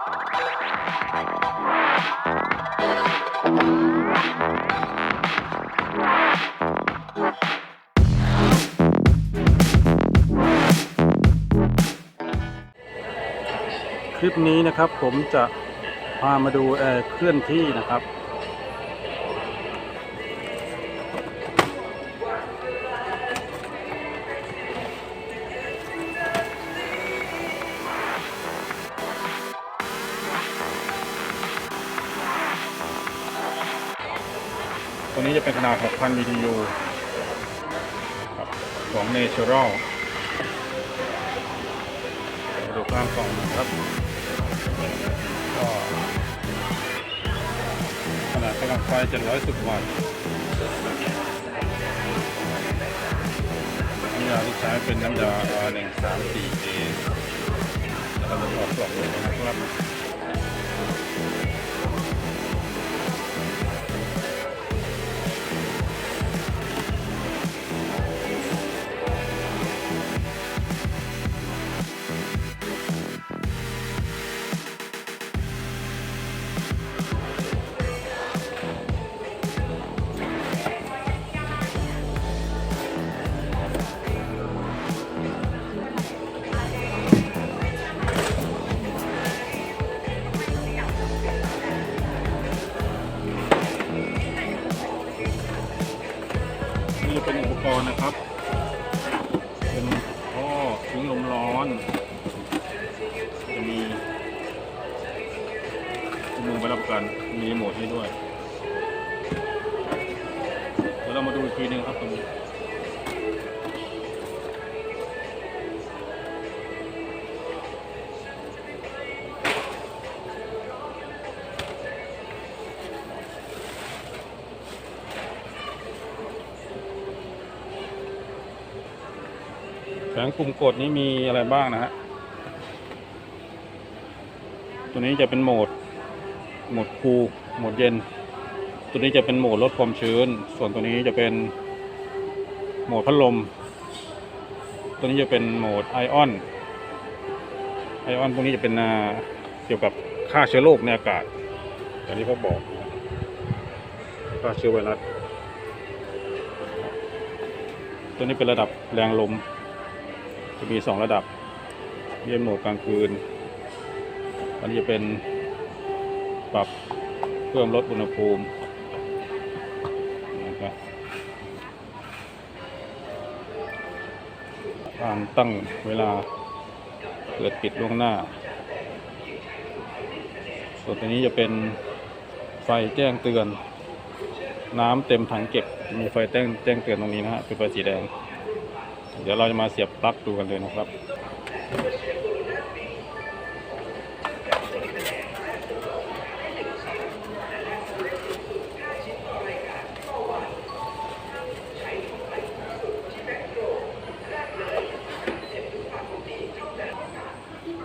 คลิปนี้นะครับผมจะพามาดูแอร์เคลื่อนที่นะครับ ตัวนี้จะเป็นขนาด 6,000 BTU ครับของ Natural มาดูข้างกล่องนะครับ ก็ขนาดกำลังไฟ 710 วัตต์น้ำยาที่ใช้เป็นน้ำยา R134A แล้วก็จะถอดกล่องเลยนะครับ กรณ์นะครับ เป็นท่อทิ้งลมร้อน จะมีอุโมงค์ไปรับประกัน มีโหมดให้ด้วย เดี๋ยวเรามาดูอีกทีหนึงครับตรงนี้ ปุ่มกดนี้มีอะไรบ้างนะฮะ ตัวนี้จะเป็นโหมด โหมดคูลโหมดเย็น ตัวนี้จะเป็นโหมดลดความชื้น ส่วนตัวนี้จะเป็นโหมดพัดลม ตัวนี้จะเป็นโหมดไอออน ไอออนพวกนี้จะเป็นเกี่ยวกับฆ่าเชื้อโรคในอากาศอย่างที่เขาบอกฆ่าเชื้อไวรัส ตัวนี้เป็นระดับแรงลม จะมีสองระดับเรียนโหมดกลางคืน อันนี้จะเป็นปรับเพิ่มลดอุณหภูมินะครับการตั้งเวลาเปิดปิดล่วงหน้า ส่วนตัวนี้จะเป็นไฟแจ้งเตือน น้ำเต็มถังเก็บ มีไฟแจ้งแจ้งเตือนตรงนี้นะฮะเป็นไฟสีแดง เดี๋ยวเราจะมาเสียบปลั๊กดูกันเลยนะครับ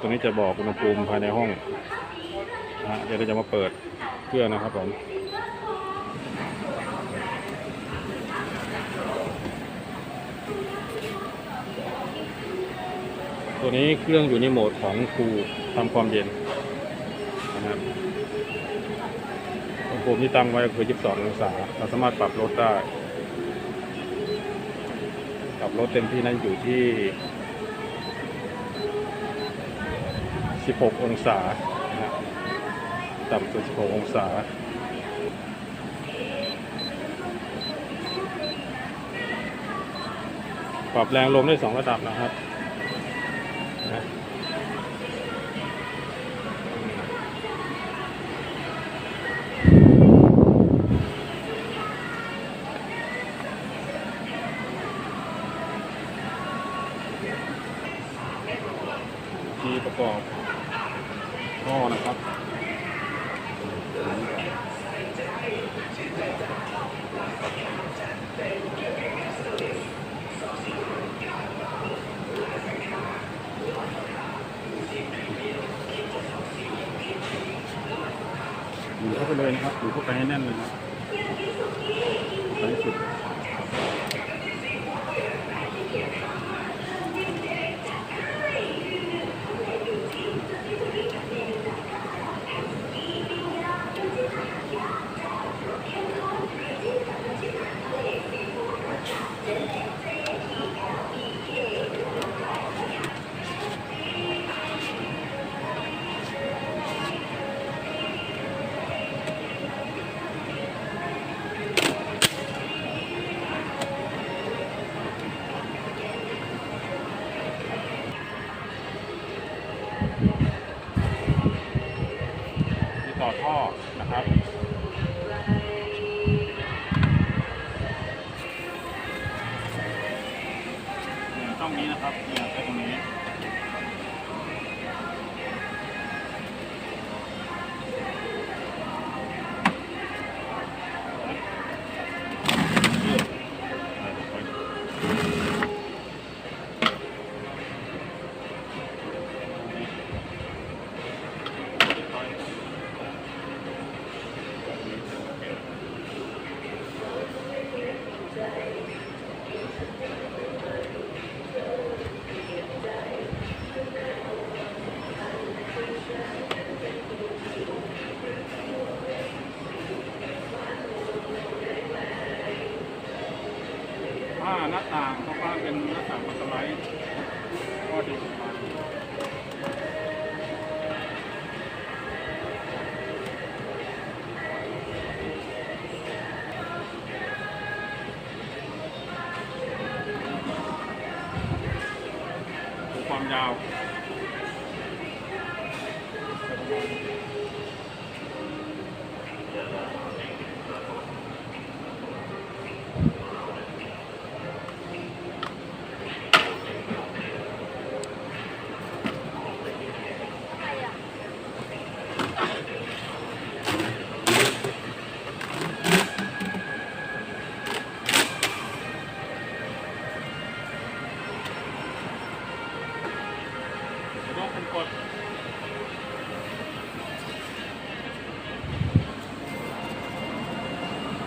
ตัวนี้จะบอกอุณหภูมิภายในห้องนะฮะเดี๋ยวเราจะมาเปิดเครื่องนะครับผม ตัวนี้เครื่องอยู่ในโหมดของครูทำความเย็นนะครับอุณหภูมิที่ตั้งไว้คือ22องศา เราสามารถปรับลดได้ ปรับลดเต็มที่นั้นอยู่ที่ 16 องศาต่ำสุด 16 องศาปรับแรงลมได้ 2 ระดับนะครับ ที่ประกอบท่อนะครับอยู่เข้าไปเลยนะครับอยู่เข้าไปให้แน่นเลยนะไปสุด ช่องนี้นะครับเนี่ยใช้ตรงนี้ ผ้าหน้าต่างเขาว่าเป็นหน้าต่างมัสไลด์ก็ดีสุดมาดูความยาว จะต้องเป็นกด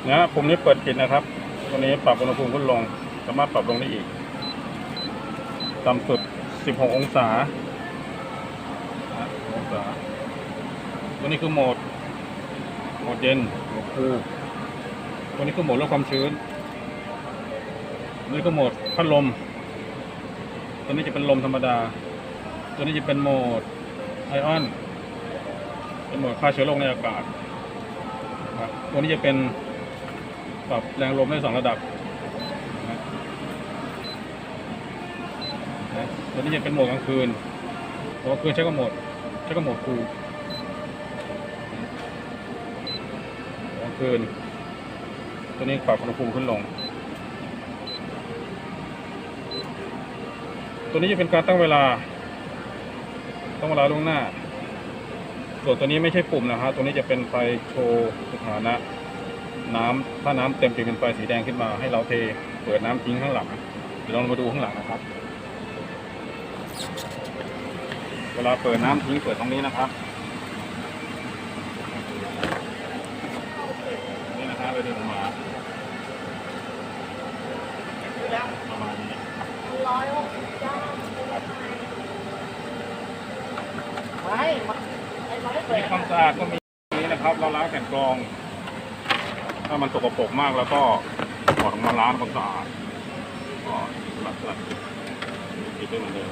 นะปุ่มนี้เปิดปิดนะครับตัวนี้ปรับอุณหภูมิขึ้นลง สามารถปรับลงได้อีก ต่ำสุด 16 องศานะองศา ตัวนี้คือโหมด โหมดเย็น โหมดคูลตัวนี้คือโหมดลดความชื้นตัวนี้คือโหมดพัดลม ตัวนี้จะเป็นลมธรรมดา ตัวนี้จะเป็นโหมดไอออนเป็นโหมดฆ่าเชื้อโรคในอากาศครับตัวนี้จะเป็นปรับแรงลมได้สองระดับนะตัวนี้จะเป็นโหมดกลางคืนกลางคืนใช้กับโหมดใช้กับโหมดคูกลางคืน ตัวนี้ปรับอุณหภูมิขึ้นลง ตัวนี้จะเป็นการตั้งเวลา ตั้งเวลาล่วงหน้า ส่วนตัวนี้ไม่ใช่ปุ่มนะฮะตัวนี้จะเป็นไฟโชว์สถานะ น้ำถ้าน้ำเต็มจะเป็นไฟสีแดงขึ้นมา ให้เราเทเปิดน้ำทิ้งข้างหลังเดี๋ยวเรามาดูข้างหลังนะครับ เวลาเปิดน้ำทิ้งเปิดตรงนี้นะครับนี่นะฮะเราเดินออกมาประมาณนี้ ร้อยหกสิบเก้าไมีความสะอาดก็มีนี้นะครับ เราล้างแผ่นกรอง ถ้ามันสกปรกมากแล้วก็ถอดออกมาล้างความสะอาดก็สลัดสลัดปิดได้เหมือนเดิม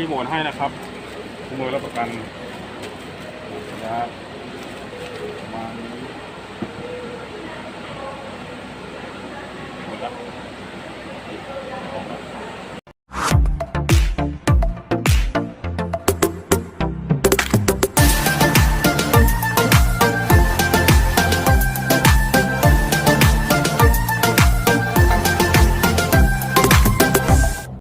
รีโมทให้นะครับขโมยรับประกัน